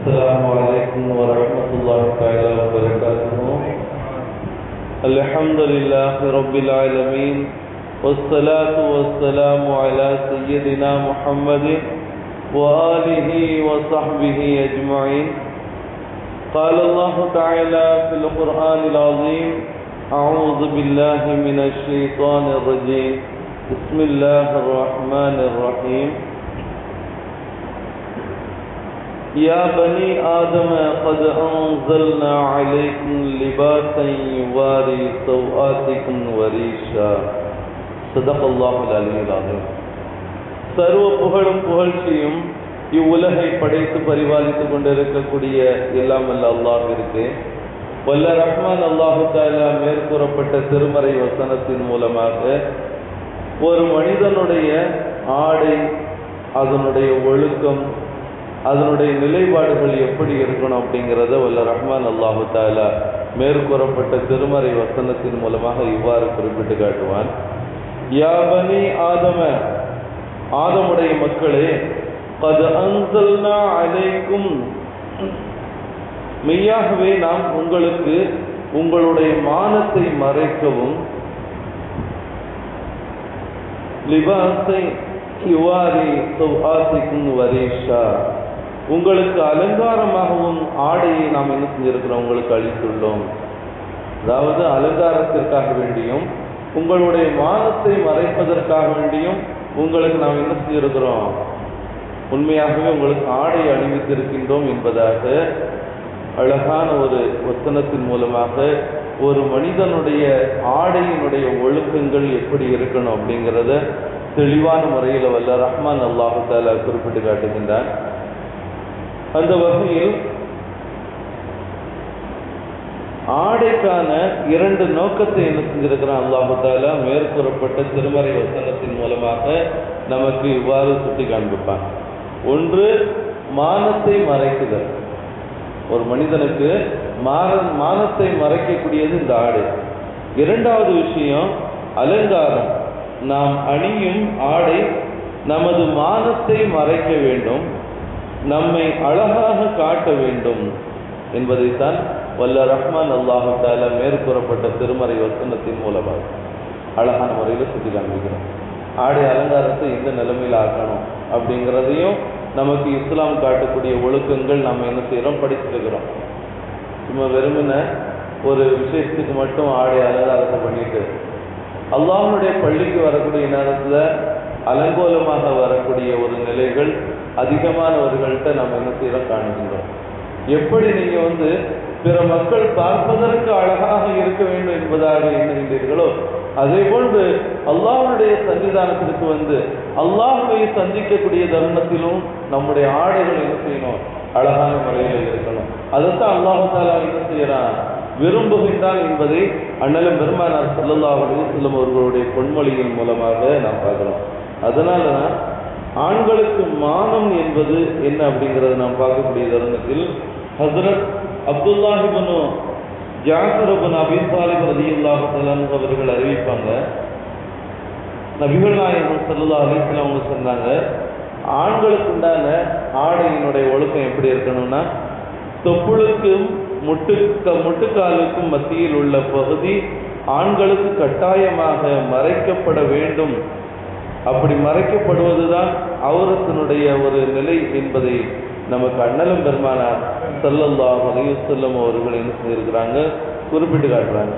السلام عليكم ورحمة الله تعالى وبركاته. الحمد لله رب العالمين، والصلاة والسلام على سيدنا محمد وآله وصحبه أجمعين. قال الله تعالى في القرآن العظيم أعوذ بالله من الشيطان الرجيم. بسم الله الرحمن الرحيم. يا بني آدم قد أنزلنا عليكم لباسا يواري سوآتكم وريشا صدق الله العلي العظيم சர்வ புகழும் புகழ்ச்சியும் இவ்வுலகை படைத்து பரிபாலித்துக் கொண்டிருக்கக்கூடிய எல்லாம் அல்ல அல்லாஹிற்கு வல்ல ரஹ்மான் அல்லாஹு தாலா மேற்கூறப்பட்ட திருமறை வசனத்தின் மூலமாக ஒரு மனிதனுடைய ஆடை அதனுடைய ஒழுக்கம் அதனுடைய நிலைப்பாடுகள் எப்படி இருக்கணும் அப்படிங்கிறத வல்ல ரஹ்மான் அல்லாஹு தாலா மேற்கூறப்பட்ட திருமறை வசனத்தின் மூலமாக இவ்வாறு குறிப்பிட்டு காட்டுவான். யாபனி ஆதம ஆதமுடைய மக்களே கது அன்சல்னா அலைக்கும் மெய்யாகவே நாம் உங்களுக்கு உங்களுடைய மானத்தை மறைக்கவும் லிபாசை இவ்வாறு சௌஹாசிக்கும் வரேஷா. உங்களுக்கு அலங்காரமாகவும் ஆடையை நாம் என்ன செஞ்சிருக்கிறோம் உங்களுக்கு அளித்துள்ளோம். அதாவது அலங்காரத்திற்காக வேண்டியும் உங்களுடைய மானத்தை மறைப்பதற்காக வேண்டியும் உங்களுக்கு நாம் என்ன செஞ்சிருக்கிறோம்? உண்மையாகவே உங்களுக்கு ஆடை அணிவித்திருக்கின்றோம் என்பதாக அழகான ஒரு வசனத்தின் மூலமாக ஒரு மனிதனுடைய ஆடையினுடைய ஒழுக்கங்கள் எப்படி இருக்கணும் அப்படிங்கிறத தெளிவான முறையில் வல்ல ரஹ்மான் அல்லாஹு தாலா குறிப்பிட்டு காட்டுகின்றான். அந்த வகையில் ஆடைக்கான இரண்டு நோக்கத்தை என்ன செஞ்சிருக்கிறான் அல்லாஹு மேற்கூறப்பட்ட திருமறை வசனத்தின் மூலமாக நமக்கு இவ்வாறு சுட்டி காண்பிப்பான். ஒன்று மானத்தை மறைக்குதல். ஒரு மனிதனுக்கு மான மானத்தை மறைக்கக்கூடியது இந்த ஆடை. இரண்டாவது விஷயம் அலங்காரம். நாம் அணியும் ஆடை நமது மானத்தை மறைக்க வேண்டும். நம்மை அழகாக காட்ட வேண்டும் என்பதைத்தான் வல்ல ரஹ்மான் அல்லாஹு தால மேற்கூறப்பட்ட திருமறை வசனத்தின் மூலமாக அழகான முறையில் சுட்டி காண்பிக்கிறோம் ஆடை அலங்காரத்தை எந்த நிலைமையில் ஆக்கணும் அப்படிங்கிறதையும் நமக்கு இஸ்லாம் காட்டக்கூடிய ஒழுக்கங்கள் நம்ம என்ன செய்கிறோம் படிச்சிருக்கிறோம் சும்மா வெறுமன ஒரு விஷயத்துக்கு மட்டும் ஆடை அலங்காரத்தை பண்ணிட்டு அல்லாஹனுடைய பள்ளிக்கு வரக்கூடிய நேரத்தில் அலங்கோலமாக வரக்கூடிய ஒரு நிலைகள் அதிகமானவர்கள்ட்ட நம்ம என்ன செய்யலாம் காணுகின்றோம். எப்படி நீங்கள் வந்து பிற மக்கள் பார்ப்பதற்கு அழகாக இருக்க வேண்டும் என்பதாக எண்ணுகின்றீர்களோ அதே போன்று அல்லாஹனுடைய சன்னிதானத்திற்கு வந்து அல்லாஹுவை சந்திக்கக்கூடிய தருணத்திலும் நம்முடைய ஆடைகள் என்ன செய்யணும்? அழகான முறையில் இருக்கணும். அதைத்தான் அல்லாஹு தாலா என்ன செய்யறான்? விரும்புகின்றான் என்பதை அண்ணலும் பெருமானார் சல்லல்லா செல்லும் அவர்களுடைய பொன்மொழியின் மூலமாக நாம் பார்க்கிறோம். அதனால தான் ஆண்களுக்கு மானம் என்பது என்ன அப்படிங்கிறத நாம் பார்க்கக்கூடிய தருணத்தில் ஹசரத் அப்துல்லாஹிபனு ஜாசரபன் அபின் சாலிப் ரதியுல்லாஹு தலான் அவர்கள் அறிவிப்பாங்க. நபிகள் நாயகம் சல்லா அலிஸ்லாம் அவங்க சொன்னாங்க ஆண்களுக்கு உண்டான ஆடையினுடைய ஒழுக்கம் எப்படி இருக்கணும்னா தொப்புளுக்கும் முட்டுக்க முட்டுக்காலுக்கும் மத்தியில் உள்ள பகுதி ஆண்களுக்கு கட்டாயமாக மறைக்கப்பட வேண்டும் அப்படி மறைக்கப்படுவதுதான் அவுரத்தினுடைய ஒரு நிலை என்பதை நமக்கு அண்ணலம் பெருமானார் சல்லல்லா செல்லும் அவர்கள் என்ன செஞ்சிருக்கிறாங்க குறிப்பிட்டு காட்டுறாங்க.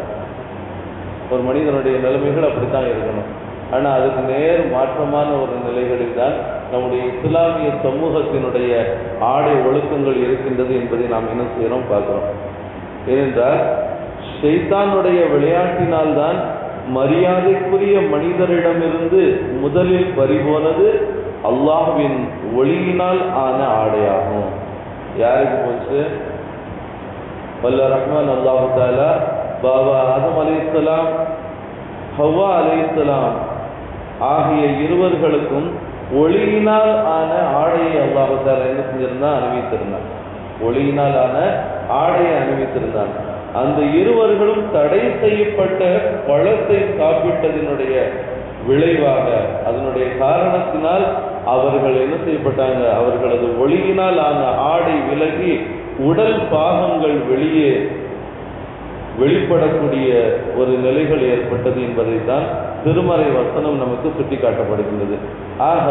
ஒரு மனிதனுடைய நிலைமைகள் அப்படித்தான் இருக்கணும். ஆனால் அதுக்கு நேர் மாற்றமான ஒரு நிலைகளில் தான் நம்முடைய இஸ்லாமிய சமூகத்தினுடைய ஆடை ஒழுக்கங்கள் இருக்கின்றது என்பதை நாம் என்ன செய்கிறோம் பார்க்கிறோம். ஏனென்றால் ஷெய்தானுடைய விளையாட்டினால்தான் மரியாதைக்குரிய மனிதரிடமிருந்து முதலில் பறிபோனது அல்லாஹுவின் ஒளியினால் ஆன ஆடையாகும். யாருக்கு போச்சு? வல்ல ரஹ்மான் அல்லாஹு தாலா பாபா ஆதம் அலைசலாம் ஹவ்வா அலைசலாம் ஆகிய இருவர்களுக்கும் ஒளியினால் ஆன ஆடையை அல்லாஹு தாலா என்ன செஞ்சிருந்தான்? அணிவித்திருந்தான். ஒளியினால் ஆன ஆடையை அணிவித்திருந்தான். அந்த இருவர்களும் தடை செய்யப்பட்ட பழத்தை சாப்பிட்டதினுடைய விளைவாக அதனுடைய காரணத்தினால் அவர்கள் என்ன செய்யப்பட்டாங்க? அவர்களது ஒளியினால் ஆன ஆடை விலகி உடல் பாகங்கள் வெளியே வெளிப்படக்கூடிய ஒரு நிலைகள் ஏற்பட்டது என்பதை தான் திருமறை வசனம் நமக்கு சுட்டி காட்டப்படுகின்றது ஆக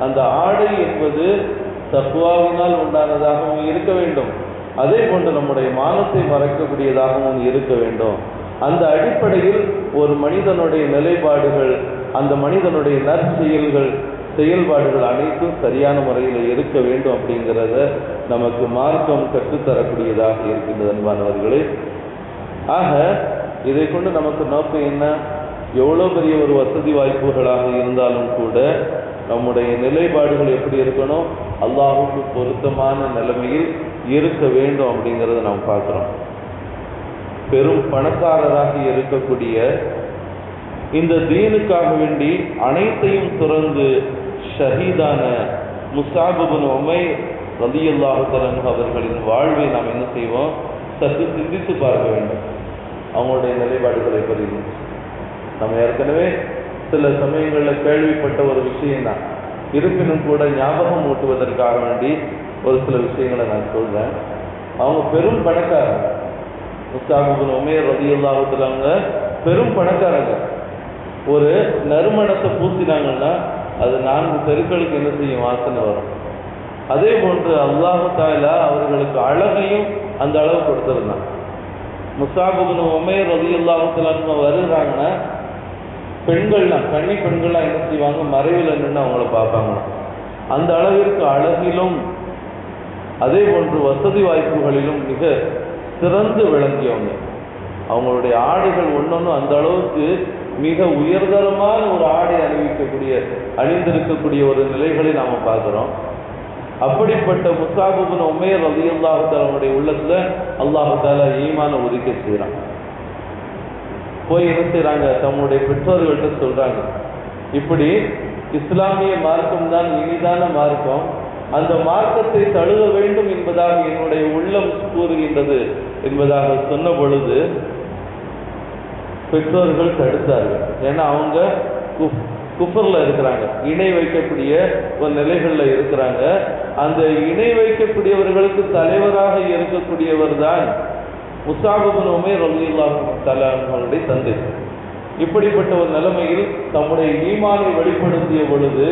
அந்த ஆடை என்பது தப்புவாவினால் உண்டானதாகவும் இருக்க வேண்டும். அதே போன்று நம்முடைய மானத்தை மறைக்கக்கூடியதாகவும் இருக்க வேண்டும். அந்த அடிப்படையில் ஒரு மனிதனுடைய நிலைப்பாடுகள் அந்த மனிதனுடைய நற்செயல்கள் செயல்பாடுகள் அனைத்தும் சரியான முறையில் இருக்க வேண்டும் அப்படிங்கிறத நமக்கு மார்க்கம் கற்றுத்தரக்கூடியதாக இருக்கின்றது அன்பானவர்களே. ஆக இதை கொண்டு நமக்கு நோக்கம் என்ன? எவ்வளோ பெரிய ஒரு வசதி வாய்ப்புகளாக இருந்தாலும் கூட நம்முடைய நிலைப்பாடுகள் எப்படி இருக்கணும்? அல்லாஹுக்கு பொருத்தமான நிலைமையில் இருக்க வேண்டும் அப்படிங்கிறத நாம் பார்க்குறோம். பெரும் பணக்காரராக இருக்கக்கூடிய இந்த தீனுக்காக வேண்டி அனைத்தையும் துறந்து ஷஹீதான முசாபுபின் உமை ரதியல்லாஹு தலன் அவர்களின் வாழ்வை நாம் என்ன செய்வோம்? சற்று சிந்தித்து பார்க்க வேண்டும். அவங்களுடைய நிலைப்பாடுகளை பதிவு நம்ம ஏற்கனவே சில சமயங்களில் கேள்விப்பட்ட ஒரு விஷயம் தான். இருப்பினும் கூட ஞாபகம் ஊட்டுவதற்காக வேண்டி ஒரு சில விஷயங்களை நான் சொல்றேன். அவங்க பெரும் பணக்காரங்க. முஸ்தாபுபின் உமேர் ரதியுல்லாஹுத்தலாங்க பெரும் பணக்காரங்க. ஒரு நறுமணத்தை பூசினாங்கன்னா அது நான்கு தெருக்களுக்கு என்ன செய்யும்? வாசனை வரும். அதே போன்று அல்லாஹு தாலா அவர்களுக்கு அழகையும் அந்த அளவு கொடுத்திருந்தான். முசாபுபின் உமேர் ரதியுல்லாஹுத்தலாங்க வருகிறாங்கன்னா பெண்கள்லாம் கன்னி பெண்கள்லாம் என்ன செய்வாங்க? மறைவில் நின்று அவங்கள பார்ப்பாங்க. அந்த அளவிற்கு அழகிலும் அதே போன்று வசதி வாய்ப்புகளிலும் மிக சிறந்து விளங்கியவங்க. அவங்களுடைய ஆடைகள் ஒன்றொன்றும் அந்த அளவுக்கு மிக உயர்தரமான ஒரு ஆடை அணிவிக்கக்கூடிய அணிந்திருக்கக்கூடிய ஒரு நிலைகளை நாம பார்க்குறோம். அப்படிப்பட்ட முசாபுபின் உமையர் ரலியல்லாஹு அவனுடைய உள்ளத்துல அல்லாஹால ஈமான ஒதுக்க செய்கிறான் போய் என்ன செய்கிறாங்க தம்முடைய பெற்றோர்கள்ட்ட சொல்றாங்க. இப்படி இஸ்லாமிய மார்க்கம் தான் இனிதான மார்க்கம். அந்த மார்க்கத்தை தழுவ வேண்டும் என்பதாக என்னுடைய உள்ளம் கூறுகின்றது என்பதாக சொன்ன பொழுது பெற்றோர்கள் தடுத்தார்கள். ஏன்னா அவங்க குஃபரில் இருக்கிறாங்க. இணை வைக்கக்கூடிய ஒரு நிலைகளில் இருக்கிறாங்க. அந்த இணை வைக்கக்கூடியவர்களுக்கு தலைவராக இருக்கக்கூடியவர் தான் முசாபுபின் உமேர் ரலியல்லாஹு தஆலா அவர்களுடைய தந்தை. இப்படிப்பட்ட ஒரு நிலைமையில் தம்முடைய ஈமானை வெளிப்படுத்திய பொழுது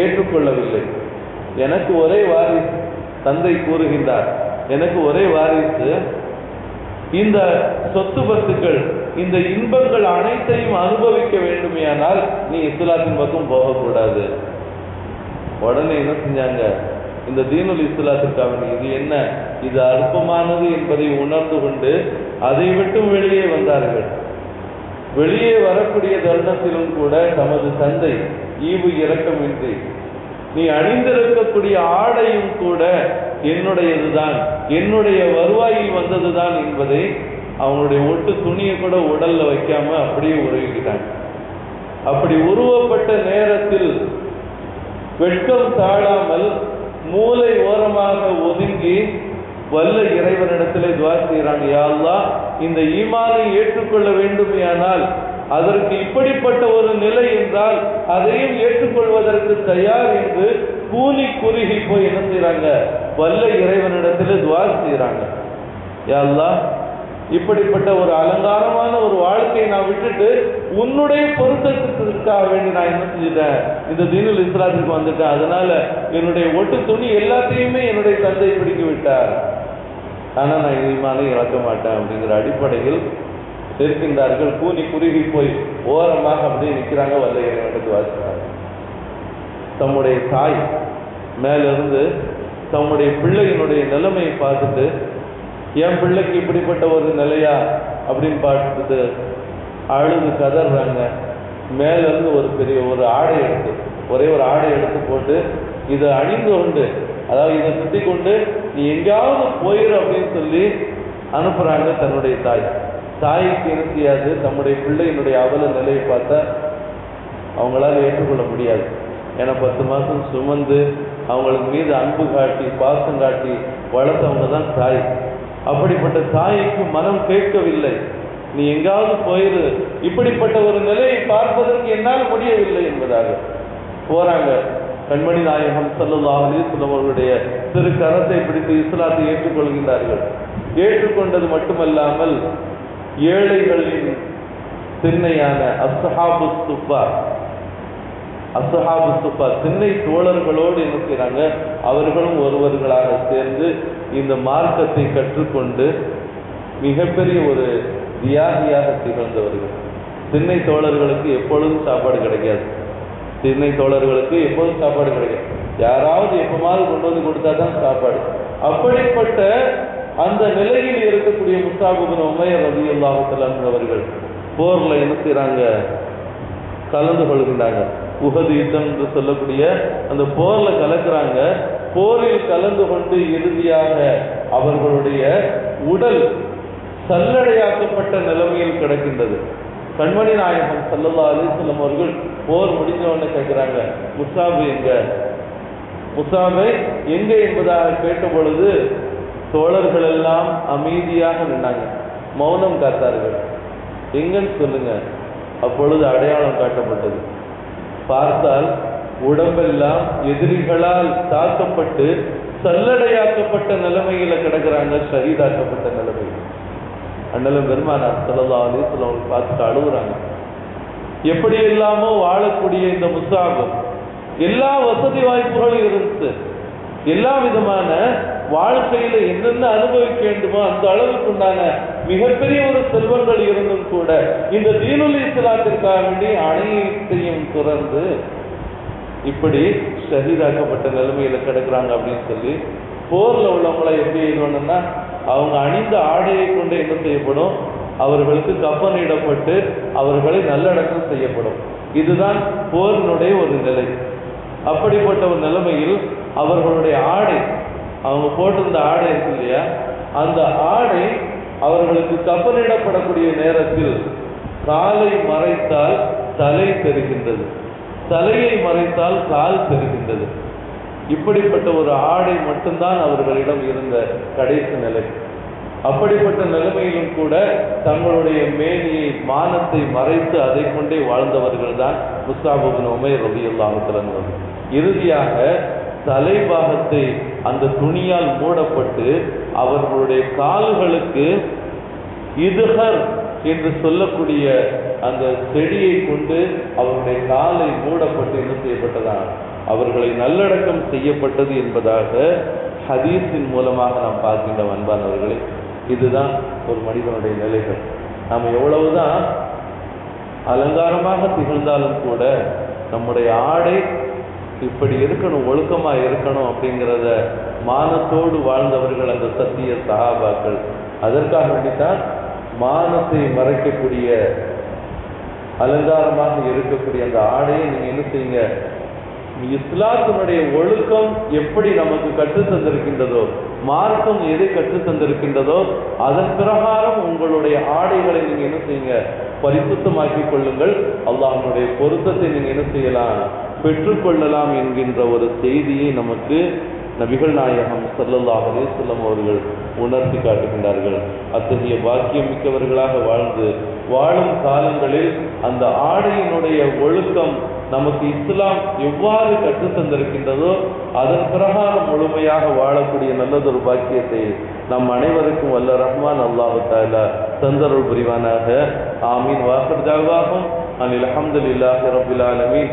ஏற்றுக்கொள்ளவில்லை. எனக்கு ஒரே வாரிசு தந்தை கூறுகின்றார். எனக்கு ஒரே வாரிசு. இந்த சொத்து பத்துக்கள் இந்த இன்பங்கள் அனைத்தையும் அனுபவிக்க வேண்டுமேயானால் நீ இஸ்லாத்தின் பக்கம் போகக்கூடாது. உடனே என்ன செஞ்சாங்க? இந்த தீனுல் இஸ்லாத்திற்காக இது என்ன? இது அற்பமானது என்பதை உணர்ந்து கொண்டு அதை விட்டும் வெளியே வந்தார்கள். வெளியே வரக்கூடிய தருணத்திலும் கூட தமது தந்தை ஈவு இரக்கமின்றி நீ அணிந்திருக்கக்கூடிய ஆடையும் கூட என்னுடையதுதான். என்னுடைய வருவாயில் வந்ததுதான் என்பதை அவங்களுடைய ஒட்டு துணியை கூட உடல்ல வைக்காம அப்படியே உருவிக்கிட்டாங்க அப்படி உருவப்பட்ட நேரத்தில் வெட்கம் தாழாமல் மூளை ஓரமாக ஒதுங்கி வல்ல இறைவனிடத்திலே துவா செய்கிறாங்க யா இந்த ஈமானை ஏற்றுக்கொள்ள வேண்டுமையானால் அதற்கு இப்படிப்பட்ட ஒரு நிலை என்றால் அதையும் ஏற்றுக்கொள்வதற்கு தயார் என்று கூலி குறுகி போய் என்ன செய்யறாங்க வல்ல இறைவனிடத்தில் துவா செய்கிறாங்க யா இப்படிப்பட்ட ஒரு அலங்காரமான ஒரு வாழ்க்கையை நான் விட்டுட்டு உன்னுடைய பொருத்தத்திற்காக வேண்டி நான் என்ன செஞ்சுட்டேன்? இந்த தீனுல் இஸ்லாத்துக்கு வந்துட்டேன். அதனால என்னுடைய ஒட்டு துணி எல்லாத்தையுமே என்னுடைய தந்தை பிடிக்க விட்டார். ஆனா நான் இனிமான இழக்க மாட்டேன் அப்படிங்கிற அடிப்படையில் இருக்கின்றார்கள். கூனி குறுகி போய் ஓரமாக அப்படியே நிற்கிறாங்க வல்ல இறைவனுக்கு வாசிக்கிறாங்க தம்முடைய தாய் மேலிருந்து தம்முடைய பிள்ளையினுடைய நிலைமையை பார்த்துட்டு என் பிள்ளைக்கு இப்படிப்பட்ட ஒரு நிலையா? அப்படின்னு பார்த்துட்டு அழுது கதறாங்க. மேல இருந்து ஒரு பெரிய ஒரு ஆடை எடுத்து ஒரே ஒரு ஆடை எடுத்து போட்டு இதை அணிந்து கொண்டு அதாவது இதை சுத்தி கொண்டு நீ எங்கேயாவது போயிரு அப்படின்னு சொல்லி அனுப்புறாங்க தன்னுடைய தாய். தாய்க்கு என்ன தம்முடைய பிள்ளையினுடைய அவல நிலையை பார்த்தா அவங்களால ஏற்றுக்கொள்ள முடியாது. ஏன்னா பத்து மாசம் சுமந்து அவங்களுக்கு மீது அன்பு காட்டி பாசம் காட்டி வளர்த்தவங்க தான் தாய். அப்படிப்பட்ட தாய்க்கு மனம் கேட்கவில்லை. நீ எங்காவது போயிரு. இப்படிப்பட்ட ஒரு நிலையை பார்ப்பதற்கு என்னால் முடியவில்லை என்பதாக போறாங்க. கண்மணி நாயகம் ஸல்லல்லாஹு அலைஹி அவர்களுடைய திரு கரத்தை பிடித்து இஸ்லாத்தை ஏற்றுக்கொள்கின்றார்கள். ஏற்றுக்கொண்டது மட்டுமல்லாமல் ஏழைகளின் திண்ணையான அஸ்ஹாபு சுப்பா அஸ்ஹாபு சுப்பா திண்ணை தோழர்களோடு என்ன அவர்களும் ஒருவர்களாக சேர்ந்து இந்த மார்க்கத்தை கற்றுக்கொண்டு மிகப்பெரிய ஒரு தியாகியாக திகழ்ந்தவர்கள். திண்ணை தோழர்களுக்கு எப்பொழுதும் சாப்பாடு கிடைக்காது. திண்ணை தோழர்களுக்கு எப்போதும் சாப்பாடு கிடைக்காது. யாராவது எப்பமாவது கொண்டு வந்து கொடுத்தா தான் சாப்பாடு. அப்படிப்பட்ட அந்த நிலையில் இருக்கக்கூடிய முஸ்தாபுபின் உமையர் ரவி அல்லாஹுத்தலான் அவர்கள் போர்ல என்ன செய்கிறாங்க கலந்து கொள்கின்றாங்க. உகது யுத்தம் என்று சொல்லக்கூடிய அந்த போர்ல கலக்கிறாங்க. போரில் கலந்து கொண்டு இறுதியாக அவர்களுடைய உடல் சல்லடையாக்கப்பட்ட நிலைமையில் கிடக்கின்றது. கண்மணி நாயகம் சல்லல்லா அலிஸ்லம் அவர்கள் போர் முடிஞ்ச கேட்குறாங்க கேட்கிறாங்க முசாபு எங்க? முசாபை எங்க? என்பதாக கேட்ட பொழுது தோழர்கள் எல்லாம் அமைதியாக நின்னாங்க. மௌனம் காத்தார்கள். எங்கன்னு சொல்லுங்க அப்பொழுது அடையாளம் காட்டப்பட்டது. பார்த்தால் உடம்பெல்லாம் எதிரிகளால் தாக்கப்பட்டு சல்லடையாக்கப்பட்ட நிலைமையில கிடக்குறாங்க ஷஹீதாக்கப்பட்ட நிலைமையில். அண்ணலும் பெருமானார் சல்லா அலிஸ்லாம் அவங்க பார்த்துட்டு அழுகுறாங்க. எப்படி எல்லாமோ வாழக்கூடிய இந்த முசாபு எல்லா வசதி வாய்ப்புகளும் இருந்துச்சு. எல்லா விதமான வாழ்க்கையில என்னென்ன அனுபவிக்க வேண்டுமோ அந்த அளவுக்கு உண்டான மிகப்பெரிய ஒரு செல்வங்கள் இருந்தும் கூட இந்த தீனுல் இஸ்லாத்திற்காக வேண்டி அனைத்தையும் துறந்து இப்படி ஷஹீதாக்கப்பட்ட நிலைமையில கிடக்குறாங்க அப்படின்னு சொல்லி போர்ல உள்ளவங்களை எப்படி செய்யணும்னா அவங்க அணிந்த ஆடையை கொண்டு என்ன செய்யப்படும்? அவர்களுக்கு கப்பனிடப்பட்டு அவர்களை நல்லடக்கம் செய்யப்படும். இதுதான் போரினுடைய ஒரு நிலை. அப்படிப்பட்ட ஒரு நிலைமையில் அவர்களுடைய ஆடை அவங்க போட்டிருந்த ஆடை இருக்கு இல்லையா? அந்த ஆடை அவர்களுக்கு கப்பலிடப்படக்கூடிய நேரத்தில் காலை மறைத்தால் தலை தெரிகின்றது. தலையை மறைத்தால் கால் தெரிகின்றது. இப்படிப்பட்ட ஒரு ஆடை மட்டும்தான் அவர்களிடம் இருந்த கடைசி நிலை. அப்படிப்பட்ட நிலைமையிலும் கூட தங்களுடைய மேனியை மானத்தை மறைத்து அதை கொண்டே வாழ்ந்தவர்கள் தான் முஸ்தாபுபின் ரவி ரபியுல்லாஹு இறுதியாக தலைபாகத்தை அந்த துணியால் மூடப்பட்டு அவர்களுடைய கால்களுக்கு இதுகர் என்று சொல்லக்கூடிய அந்த செடியை கொண்டு அவருடைய காலை மூடப்பட்டு என்ன செய்யப்பட்டதா அவர்களை நல்லடக்கம் செய்யப்பட்டது என்பதாக ஹதீஸின் மூலமாக நாம் பார்க்கின்ற அன்பானவர்களே இதுதான் ஒரு மனிதனுடைய நிலைகள். நாம் எவ்வளவுதான் அலங்காரமாக திகழ்ந்தாலும் கூட நம்முடைய ஆடை இப்படி இருக்கணும் ஒழுக்கமா இருக்கணும் அப்படிங்கிறத மானத்தோடு வாழ்ந்தவர்கள் அந்த சத்திய சகாபாக்கள். அதற்காக வேண்டித்தான் மானத்தை மறைக்கக்கூடிய அலங்காரமாக இருக்கக்கூடிய அந்த ஆடையை நீங்க என்ன செய்யுங்க? இஸ்லாத்தினுடைய ஒழுக்கம் எப்படி நமக்கு கற்று தந்திருக்கின்றதோ மார்க்கம் எது கற்று தந்திருக்கின்றதோ அதன் பிரகாரம் உங்களுடைய ஆடைகளை நீங்க என்ன செய்யுங்க? பரிசுத்தமாக்கிக் கொள்ளுங்கள். அல்லாஹனுடைய பொருத்தத்தை நீங்க என்ன செய்யலாம்? பெற்றுக்கொள்ளலாம் என்கின்ற ஒரு செய்தியை நமக்கு நபிகள் நாயகம் ஸல்லல்லாஹு அலைஹி அவர்கள் உணர்த்தி காட்டுகின்றார்கள். அத்தகைய பாக்கியம் மிக்கவர்களாக வாழ்ந்து வாழும் காலங்களில் அந்த ஆடையினுடைய ஒழுக்கம் நமக்கு இஸ்லாம் எவ்வாறு கற்றுத்தந்திருக்கின்றதோ அதன் பிரகாரம் முழுமையாக வாழக்கூடிய நல்லதொரு பாக்கியத்தை நம் அனைவருக்கும் வல்ல ரஹ்மான் அல்லாஹு தாலா தந்தருள் புரிவானாக. ஆமீன். வாசர் ஜாவாகும் அனில் அஹமதுல்லாஹி ரபுல் ஆலமீன்.